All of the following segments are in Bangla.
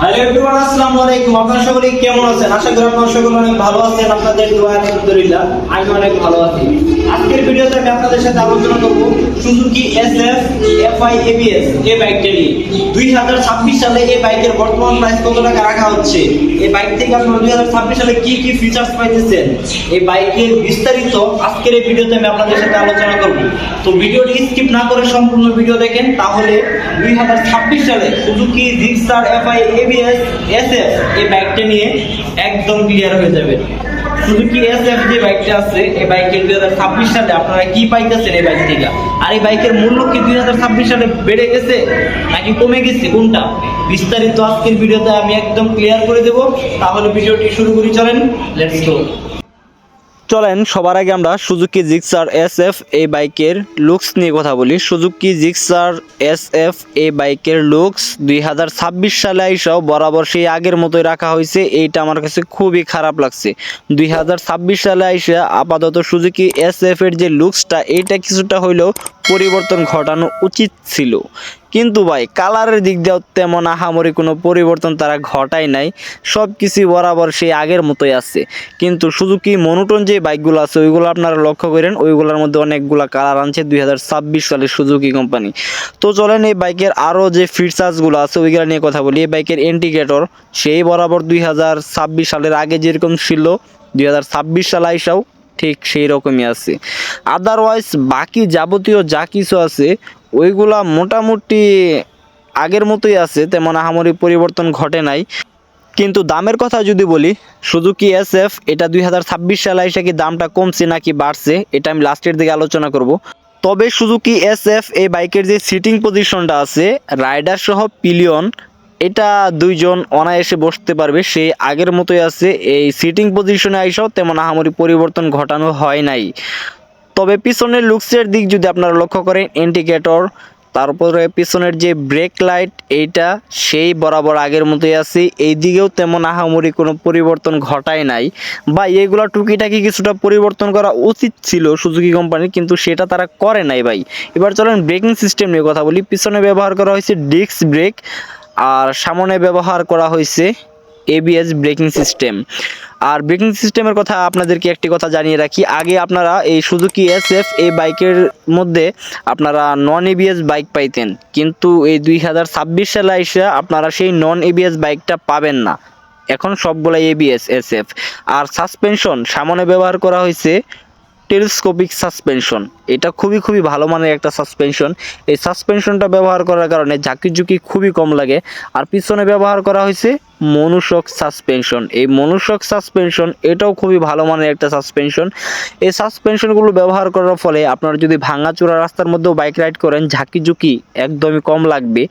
আলোচনা করব সালে কি কি ফিচার্স পাইতেছেন? এই বাইকের বিস্তারিত আজকের ভিডিওতে আমি আপনাদের সাথে আলোচনা করব। তো ভিডিওটি স্কিপ না করে সম্পূর্ণ ভিডিও দেখেন, তাহলে দুই হাজার ছাব্বিশ সালে সুজুকি এফআই একদম ক্লিয়ার হয়ে যাবে। যে বাইকটা আছে, এই বাইকের দুই হাজার ছাব্বিশ সালে আপনারা কি পাইতেছেন এই বাইক থেকে? আর এই বাইকের মূল্য কি দুই হাজার ছাব্বিশ সালে বেড়ে গেছে, নাকি কমে গেছে? কোনটা? বিস্তারিত আজকের ভিডিওতে আমি একদম ক্লিয়ার করে দেব। তাহলে ভিডিওটি শুরু করি, চলেন লেটস গো চলেন, সবার আগে আমরা সুজুকি জিক্সার এস এফ এই বাইকের লুকস নিয়ে কথা বলি। সুজুকি জিক্সার এস এফ এই বাইকের লুকস দুই হাজার ছাব্বিশ সালে আইসাও বরাবর সেই আগের মতোই রাখা হয়েছে। এইটা আমার কাছে খুবই খারাপ লাগছে। দুই হাজার ছাব্বিশ সালে আইসা আপাতত সুজুকি এস এফ এর যে লুকসটা এইটা কিছুটা হইলেও পরিবর্তন ঘটানো উচিত ছিল। কিন্তু ভাই, কালারের দিক দিয়েও তেমন আহামরি কোনো পরিবর্তন তারা ঘটায় নাই। সব কিছুই বরাবর সেই আগের মতোই আছে। কিন্তু শুধু কি মনোটন যে বাইকগুলো আছে, ওইগুলো আপনারা লক্ষ্য করেন, ওইগুলোর মধ্যে অনেকগুলো কালার আনছে দুই হাজার ছাব্বিশ সালে সুজুকি কোম্পানি তো চলেন এই বাইকের আরও যে ফিচার্সগুলো আছে, ওইগুলো নিয়ে কথা বলি। এই বাইকের ইন্ডিকেটর সেই বরাবর দুই হাজার ছাব্বিশ সালের আগে যেরকম ছিল, দুই হাজার ছাব্বিশ সালে আইসাও ঠিক সেই রকমই আছে। আদারওয়াইজ বাকি যাবতীয় যা কিছু আছে, ওইগুলা মোটামুটি আগের মতোই আছে, তেমন আহামরি পরিবর্তন ঘটে নাই। কিন্তু দামের কথা যদি বলি সুজুকি এস এফ এটা দুই হাজার ছাব্বিশ সালে এসে কি দামটা কমছে নাকি বাড়ছে, এটা আমি লাস্টের দিকে আলোচনা করব। তবে সুজুকি এস এফ এই বাইকের যে সিটিং পজিশনটা আছে রাইডার সহ পিলিয়ন এটা দুইজন অনায়াসে বসতে পারবে। সে আগের মতোই আছে। এই সিটিং পজিশনে আইসাও তেমন আহামরি পরিবর্তন ঘটানো হয় নাই। তবে পিছনের লুকসের দিক যদি আপনারা লক্ষ্য করেন ইন্ডিকেটর তারপরে পিছনের যে ব্রেক লাইট এইটা সেই বরাবর আগের মতোই আছে। এই দিকেও তেমন আহামরি কোনো পরিবর্তন ঘটায় নাই। বা এইগুলো টুকিটাকি কিছুটা পরিবর্তন করা উচিত ছিল সুজুকি কোম্পানির, কিন্তু সেটা তারা করে নাই ভাই। এবার চলেন ব্রেকিং সিস্টেম নিয়ে কথা বলি। পিছনে ব্যবহার করা হয়েছে ডিস্ক ব্রেক আর সামনে ব্যবহার করা হয়েছে এবিএস ব্রেকিং সিস্টেম আর ব্রেকিং সিস্টেমের কথা আপনাদেরকে একটি কথা জানিয়ে রাখি, আগে আপনারা এই সুজুকি এস এফ এই বাইকের মধ্যে আপনারা নন এবিএস বাইক পাইতেন। কিন্তু এই দুই হাজার ছাব্বিশ সালে এসে আপনারা সেই নন এবিএস বাইকটা পাবেন না। এখন সবগুলো এবিএস এস এফ আর সাসপেনশন সামনে ব্যবহার করা হয়েছে টেলিস্কোপিক সাসপেনশন এটা খুবই খুবই ভালো মানের একটা সাসপেনশন এই সাসপেনশনটা ব্যবহার করার কারণে ঝাঁকি ঝুঁকি খুবই কম লাগে। আর পিছনে ব্যবহার করা হয়েছে মনুষক সাসপেনশন এই মনুষক সাসপেনশন এটাও খুবই ভালো মানের একটা সাসপেনশন এই সাসপেনশনগুলো ব্যবহার করার ফলে আপনারা যদি ভাঙাচোরা রাস্তার মধ্যেও বাইক রাইড করেন ঝাঁকি ঝুঁকি একদমই কম লাগবে।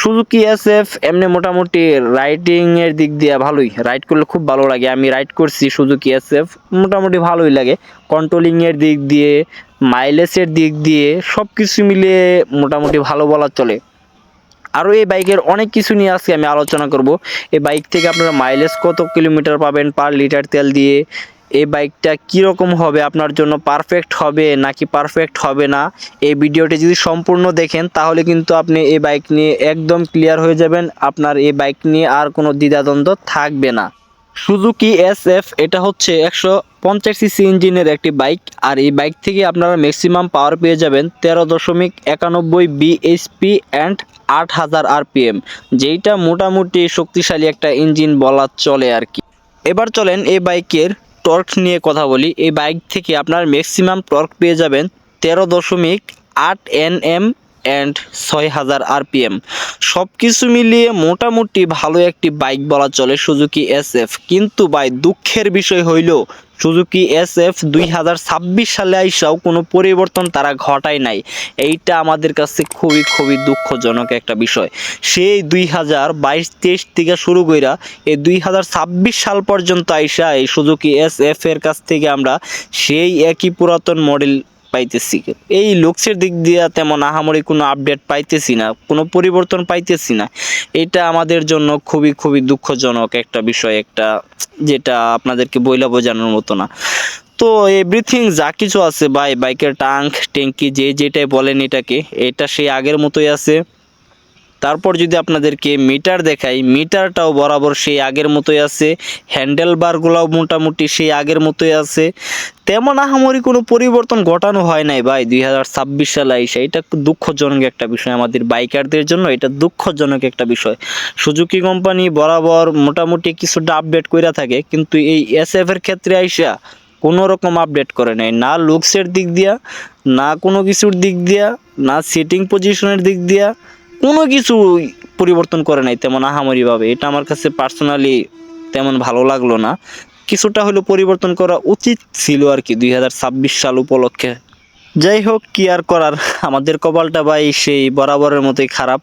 সুজুকি এস এফ এমনি মোটামুটি রাইডিংয়ের দিক দিয়ে ভালোই। রাইড করলে খুব ভালো লাগে। আমি রাইড করছি সুজুকি এস এফ মোটামুটি ভালোই লাগে। কন্ট্রোলিংয়ের দিক দিয়ে মাইলেজের দিক দিয়ে সব কিছু মিলিয়ে মোটামুটি ভালো বলা চলে। আরও এই বাইকের অনেক কিছু নিয়ে আজকে আমি আলোচনা করব। এই বাইক থেকে আপনারা মাইলেজ কত কিলোমিটার পাবেন পার লিটার তেল দিয়ে? এই বাইকটা কীরকম হবে? আপনার জন্য পারফেক্ট হবে নাকি পারফেক্ট হবে না? এই ভিডিওটি যদি সম্পূর্ণ দেখেন, তাহলে কিন্তু আপনি এই বাইক নিয়ে একদম ক্লিয়ার হয়ে যাবেন। আপনার এই বাইক নিয়ে আর কোনো দ্বিধাদ্বন্দ্ব থাকবে না। সুজুকি এস এফ এটা হচ্ছে একশো পঞ্চাশ সিসি ইঞ্জিনের একটি বাইক। আর এই বাইক থেকে আপনারা ম্যাক্সিমাম পাওয়ার পেয়ে যাবেন তেরো দশমিক একানব্বই বিএসপি অ্যান্ড আট হাজার আরপিএম যেইটা মোটামুটি শক্তিশালী একটা ইঞ্জিন বলা চলে আর কি। এবার চলেন এই বাইকের টর্ক নিয়ে কথা বলি। এই বাইক থেকে আপনার ম্যাক্সিমাম টর্ক পেয়ে যাবেন তেরো দশমিক আট এন এম অ্যান্ড ছয় হাজার আরপিএম সব কিছু মিলিয়ে মোটামুটি ভালো একটি বাইক বলা চলে সুজুকি এস এফ কিন্তু ভাই, দুঃখের বিষয় হইল সুজুকি এস এফ দুই হাজার ছাব্বিশ সালে আইসাও কোনো পরিবর্তন তারা ঘটায় নাই। এইটা আমাদের কাছে খুবই খুবই দুঃখজনক একটা বিষয়। সেই দুই হাজার বাইশ, তেইশ থেকে শুরু কইরা এই দুই হাজার ছাব্বিশ সাল পর্যন্ত আইসা এই সুজুকি এস এফ এর কাছ থেকে আমরা সেই একই পুরাতন মডেল পাইতেছি। এই লুকসের দিক দিয়ে তেমন আহামরি কোনো আপডেট পাইতেছি না, কোনো পরিবর্তন পাইতেছি না। এটা আমাদের জন্য খুবই খুবই দুঃখজনক একটা বিষয়, একটা যেটা আপনাদেরকে বইলা বোঝানোর মতো না। তো এভরিথিং যা কিছু আছে, ভাই, বাইকের টাঙ্ক ট্যাঙ্কি, যে যেটাই বলেন এটাকে, এটা সেই আগের মতোই আছে। তারপর যদি আপনাদেরকে মিটার দেখাই, মিটারটাও বরাবর সেই আগের মতোই আছে, হ্যান্ডেল বারগুলোও মোটামুটি সেই আগের মতোই আছে। তেমন আহামরি কোনো পরিবর্তন ঘটানো হয় নাই ভাই, দুই হাজার ছাব্বিশ সালে এসে। এটা দুঃখজনক একটা বিষয় আমাদের বাইকারদের জন্য, এটা দুঃখজনক একটা বিষয়। সুজুকি কোম্পানি বরাবর মোটামুটি কিছুটা আপডেট কইরা থাকে, কিন্তু এই এস এর ক্ষেত্রে আইসা কোনো রকম আপডেট করে নাই। না লুকসের দিক দিয়া, না কোনো কিছুর দিক দিয়া, না সিটিং পজিশনের দিক দিয়া কোনো কিছু পরিবর্তন করে নাই তেমন আহামরিভাবে। এটা আমার কাছে পার্সোনালি তেমন ভালো লাগল না। কিছুটা হলেও পরিবর্তন করা উচিত ছিল আর কি দুই হাজার ছাব্বিশ সাল উপলক্ষে। যাই হোক, কি আর করার? আমাদের কপালটা ভাই সেই বরাবরের মতোই খারাপ।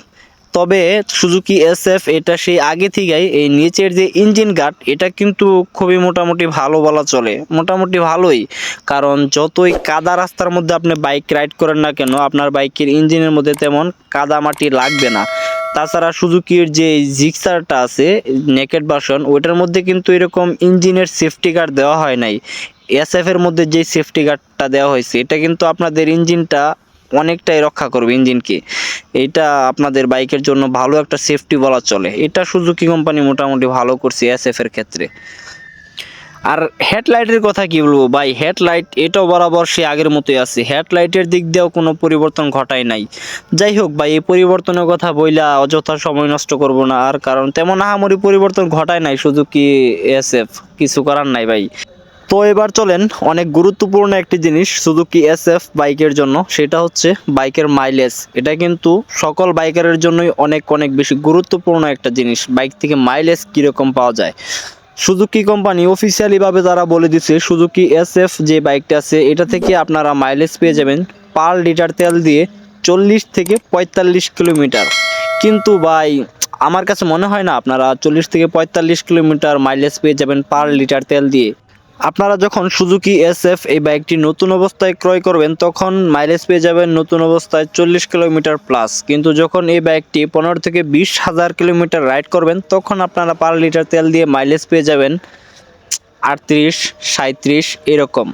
তবে সুজুকি এস এফ এটা সেই আগে থেকেই এই নিচের যে ইঞ্জিন গার্ড এটা কিন্তু খুবই মোটামুটি ভালো বলা চলে। মোটামুটি ভালোই, কারণ যতই কাদা রাস্তার মধ্যে আপনি বাইক রাইড করেন না কেন, আপনার বাইকের ইঞ্জিনের মধ্যে তেমন কাদা মাটি লাগবে না। তাছাড়া সুজুকির যে জিক্সারটা আছে নেকেট বাসন ওইটার মধ্যে কিন্তু এরকম ইঞ্জিনের সেফটি গার্ড দেওয়া হয় নাই। এসএফ এর মধ্যে যে সেফটি গার্ডটা দেওয়া হয়েছে, এটা কিন্তু আপনাদের ইঞ্জিনটা অনেকটাই রক্ষা করবে ইঞ্জিনকে। এটা আপনাদের বাইকের জন্য ভালো একটা সেফটি বলা চলে। এটা সুজুকি কোম্পানি মোটামুটি ভালো করছে এসএফ এর ক্ষেত্রে। আর হেডলাইটের কথা কি বলব? ভাই হেডলাইট এটাও বরাবর সে আগের মতোই আছে। হেডলাইটের দিক দিয়েও কোনো পরিবর্তন ঘটায় নাই। যাই হোক ভাই, এই পরিবর্তনের কথা বইলা অযথা সময় নষ্ট করব না। আর কারণ তেমন আহামরি পরিবর্তন ঘটায় নাই শুধু কি এসএফ কিছু করার নাই ভাই। তো এবার চলেন অনেক গুরুত্বপূর্ণ একটি জিনিস সুজুকি এসএফ বাইকের জন্য, সেটা হচ্ছে বাইকের মাইলেজ এটা কিন্তু সকল বাইকারের জন্যই অনেক অনেক বেশি গুরুত্বপূর্ণ একটা জিনিস। বাইক থেকে মাইলেজ কীরকম পাওয়া যায়? সুজুকি কোম্পানি অফিসিয়ালিভাবে তারা বলে দিচ্ছে সুজুকি এসএফ যে বাইকটা আছে, এটা থেকে আপনারা মাইলেজ পেয়ে যাবেন পার লিটার তেল দিয়ে চল্লিশ থেকে পঁয়তাল্লিশ কিলোমিটার। কিন্তু ভাই, আমার কাছে মনে হয় না আপনারা চল্লিশ থেকে পঁয়তাল্লিশ কিলোমিটার মাইলেজ পেয়ে যাবেন পার লিটার তেল দিয়ে। আপনারা যখন সুজুকি এসএফ এই বাইকটি নতুন অবস্থায় ক্রয় করবেন, তখন মাইলেজ পেয়ে যাবেন নতুন অবস্থায় চল্লিশ কিলোমিটার প্লাস কিন্তু যখন এই বাইকটি পনেরো থেকে বিশ হাজার কিলোমিটার রাইড করবেন, তখন আপনারা পার লিটার তেল দিয়ে মাইলেজ পেয়ে যাবেন আটত্রিশ সাঁত্রিশ এরকম।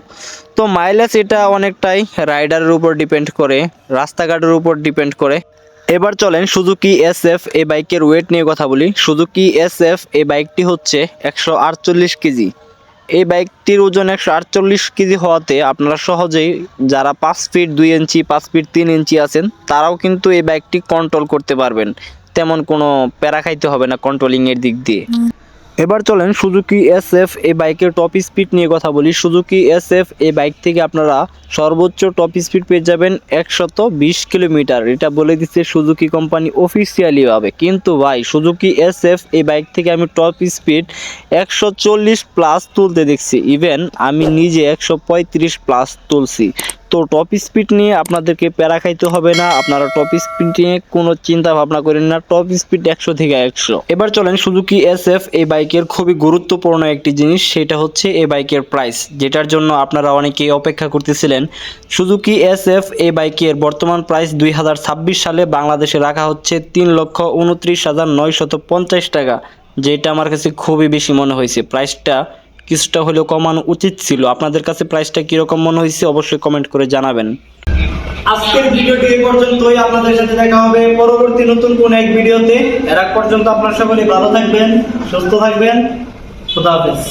তো মাইলেজ এটা অনেকটাই রাইডারের উপর ডিপেন্ড করে, রাস্তাঘাটের উপর ডিপেন্ড করে। এবার চলেন সুজুকি এস এফ এই বাইকের ওয়েট নিয়ে কথা বলি। সুজুকি এস এফ এই বাইকটি হচ্ছে একশো আটচল্লিশ কেজি। এই বাইকটির ওজন একশো আটচল্লিশ কেজি হওয়াতে আপনারা সহজেই যারা পাঁচ ফিট দুই ইঞ্চি, পাঁচ ফিট তিন ইঞ্চি আছেন, তারাও কিন্তু এই বাইকটি কন্ট্রোল করতে পারবেন। তেমন কোনো প্যারা খাইতে হবে না কন্ট্রোলিংয়ের দিক দিয়ে। এবার চলেন সুজুকি এস এফ এই বাইকের টপ স্পিড নিয়ে কথা বলি। সুজুকি এস এফ এই বাইক থেকে আপনারা সর্বোচ্চ টপ স্পিড পেয়ে যাবেন একশত বিশ কিলোমিটার। এটা বলে দিচ্ছে সুজুকি কোম্পানি অফিসিয়ালিভাবে কিন্তু ভাই, সুজুকি এস এফ এই বাইক থেকে আমি টপ স্পিড একশো চল্লিশ প্লাস তুলতে দেখছি। ইভেন আমি নিজে একশো পঁয়ত্রিশ প্লাস তুলছি। তো টপ স্পিড নিয়ে আপনাদেরকে প্যারা খাইতে হবে না। আপনারা টপ স্পিড নিয়ে কোনো চিন্তা ভাবনা করেন না। টপ স্পিড একশো থেকে একশো। এবার চলেন সুজুকি এস এফ এই বাইকের খুবই গুরুত্বপূর্ণ একটি জিনিস, সেটা হচ্ছে এই বাইকের প্রাইস যেটার জন্য আপনারা অনেকেই অপেক্ষা করতেছিলেন। সুজুকি এস এফ এই বাইকের বর্তমান প্রাইস দুই হাজার ছাব্বিশ সালে বাংলাদেশে রাখা হচ্ছে তিন লক্ষ উনত্রিশ হাজার নয়শত পঞ্চাশ টাকা, যেটা আমার কাছে খুবই বেশি মনে হয়েছে। প্রাইসটা কিছুটা হলেও কমানো উচিত ছিল। আপনাদের কাছে প্রাইসটা কীরকম মনে হয়েছে অবশ্যই কমেন্ট করে জানাবেন। আজকের ভিডিওটি এই পর্যন্তই। আপনাদের সাথে দেখা হবে পরবর্তী নতুন কোন এক ভিডিওতে। এর আগ পর্যন্ত আপনারা সকলে ভালো থাকবেন, সুস্থ থাকবেন। খুদা হাফেজ।